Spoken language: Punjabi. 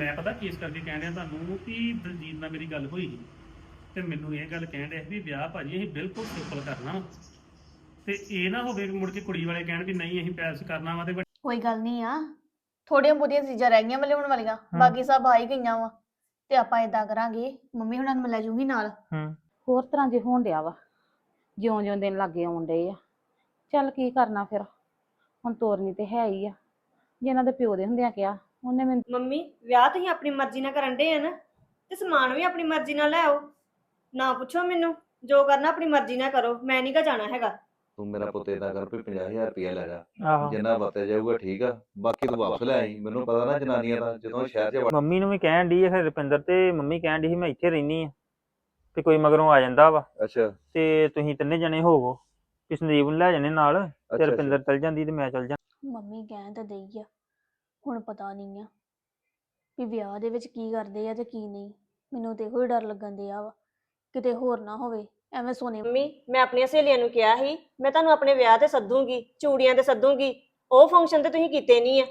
ਮੈਂ ਪਤਾ ਕੇਸ ਕਰਕੇ ਕਹਿਣ ਡਿਆ ਤੁਹਾਨੂੰ ਕਿ ਦਲਜੀਤ ਨਾਲ ਮੇਰੀ ਗੱਲ ਹੋਈ ਸੀ ਤੇ ਮੈਨੂੰ ਇਹ ਗੱਲ ਕਹਿਣ ਸੀ ਵੀ ਵਿਆਹ ਭਾਜੀ ਅਸੀਂ ਬਿਲਕੁਲ ਸਿੰਪਲ ਕਰਨਾ ਵਾ। ਤੇ ਇਹ ਨਾ ਹੋਵੇ ਵੀ ਮੁੜ ਕੇ ਕੁੜੀ ਵਾਲੇ ਕਹਿਣ ਵੀ ਨਹੀਂ ਅਸੀਂ ਪੈਸ ਕਰਨਾ ਵਾ ਤੇ ਵੱਡੀ ਕੋਈ ਗੱਲ ਨਹੀਂ ਆ ਥੋੜੀਆਂ ਬਹੁਤੀਆਂ ਚੀਜ਼ਾਂ ਰਹਿ ਗਈਆਂ ਮੈਂ ਲਿਆਉਣ ਵਾਲੀਆਂ ਬਾਕੀ ਸਭ ਆ ਹੀ ਗਈਆਂ ਵਾ। ਤੇ ਆਪਾਂ ਇਦਾਂ ਕਰਾਂਗੇ ਮੰਮੀ ਹੁਣਾਂ ਨੂੰ ਮੈਂ ਲੈ ਜੂੰਗੀ ਨਾਲ। ਹੂੰ। ਹੋਰ ਤਰ੍ਹਾਂ ਜੇ ਹੋਣ ਡਿਆ ਵਾ ਜਿਉਂ ਜਿਉਂ ਦਿਨ ਲੱਗੇ ਆਉਣ ਡਏ ਆ। ਚੱਲ ਕੀ ਕਰਨਾ ਫਿਰ ਹੁਣ ਤੋਰਨੀ ਤੇ ਹੈ ਹੀ ਆ। ਜੇ ਇਹਨਾਂ ਦੇ ਪਿਓ ਦੇ ਹੁੰਦਿਆਂ ਕਿਹਾ ਉਹਨੇ ਮੈਨੂੰ ਮੰਮੀ ਵਿਆਹ ਤੁਸੀਂ ਆਪਣੀ ਮਰਜ਼ੀ ਨਾਲ ਕਰਨ ਦੇ ਆ ਨਾ ਤੇ ਸਮਾਨ ਵੀ ਆਪਣੀ ਮਰਜ਼ੀ ਨਾਲ ਲੈ ਆਓ। ਨਾ ਪੁੱਛੋ ਮੈਨੂੰ ਜੋ ਕਰਨਾ ਆਪਣੀ ਮਰਜ਼ੀ ਨਾਲ ਕਰੋ ਮੈਂ ਨਹੀਂ ਗਾ ਜਾਣਾ ਹੈਗਾ। ਤੂੰ ਮੇਰਾ ਪੁੱਤ ਏਦਾਂ ਕਰ ਵੀ 50000 ਰੁਪਇਆ ਲੈ ਜਾ। ਆਹੋ। ਜਿੰਨਾ ਵਰਤਿਆ ਜਾਊਗਾ ਠੀਕ ਆ ਬਾਕੀ ਤੂੰ ਵਾਪਸ ਲੈ ਆਈ ਮੈਨੂੰ ਪਤਾ ਨਾ ਜਨਾਨੀਆਂ ਦਾ ਜਦੋਂ ਸ਼ਹਿਰ 'ਚ ਵੜ- ਮੰਮੀ ਨੂੰ ਵੀ ਕਹਿਣ ਦੀ ਹੈ ਰੁਪਿੰਦਰ ਤੇ ਮੰਮੀ ਕਹਿਣ ਦੀ ਸੀ ਮੈਂ ਇੱਥੇ ਰਹਿਨੀ ਆ ਤੇ ਕੋਈ ਮਗਰੋਂ ਆ ਜਾਂਦਾ ਵਾ। ਅੱਛਾ। ਤੇ ਤੁਸੀਂ ਤਿੰਨੇ ਜਣੇ ਹੋਵੋ ਕਿ ਸੰਦੀਪ ਨੂੰ ਲੈ ਜਾਣੇ ਨਾਲ ਤੇ ਅੱਛਾ, ਰੁਪਿੰਦਰ ਚਲ ਜਾਂਦੀ ਤੇ ਮੈਂ ਚਲ ਜਾਂ ਮੰਮੀ ਕਹਿਣ ਤਾਂ ਦੇਈ ਆ। ਹੁਣ ਪਤਾ ਨਹੀਂ ਆ ਵੀ ਵਿਆਹ ਦੇ ਵਿੱਚ ਕੀ ਕਰਦੇ ਆ ਤੇ ਕੀ ਨਹੀਂ। ਮੈਨੂੰ ਤੇ ਇਹੋ ਹੀ ਡਰ ਲੱਗਣ ਦਿਆ ਵਾ, ਕਿਤੇ ਹੋਰ ਨਾ ਹੋਵੇ, ਐਵੇਂ ਸੋਨੇ ਮੰਮੀ, ਮੈਂ ਆਪਣੀਆਂ ਸਹੇਲੀਆਂ ਨੂੰ ਕਿਹਾ ਸੀ, ਮੈਂ ਤੁਹਾਨੂੰ ਆਪਣੇ ਵਿਆਹ ਤੇ ਸੱਦੂਗੀ, ਚੂੜੀਆਂ ਤੇ ਸੱਦੂਗੀ, ਉਹ ਫੰਕਸ਼ਨ ਤੇ ਤੁਸੀਂ ਕੀਤੇ ਨਹੀਂ ਆ।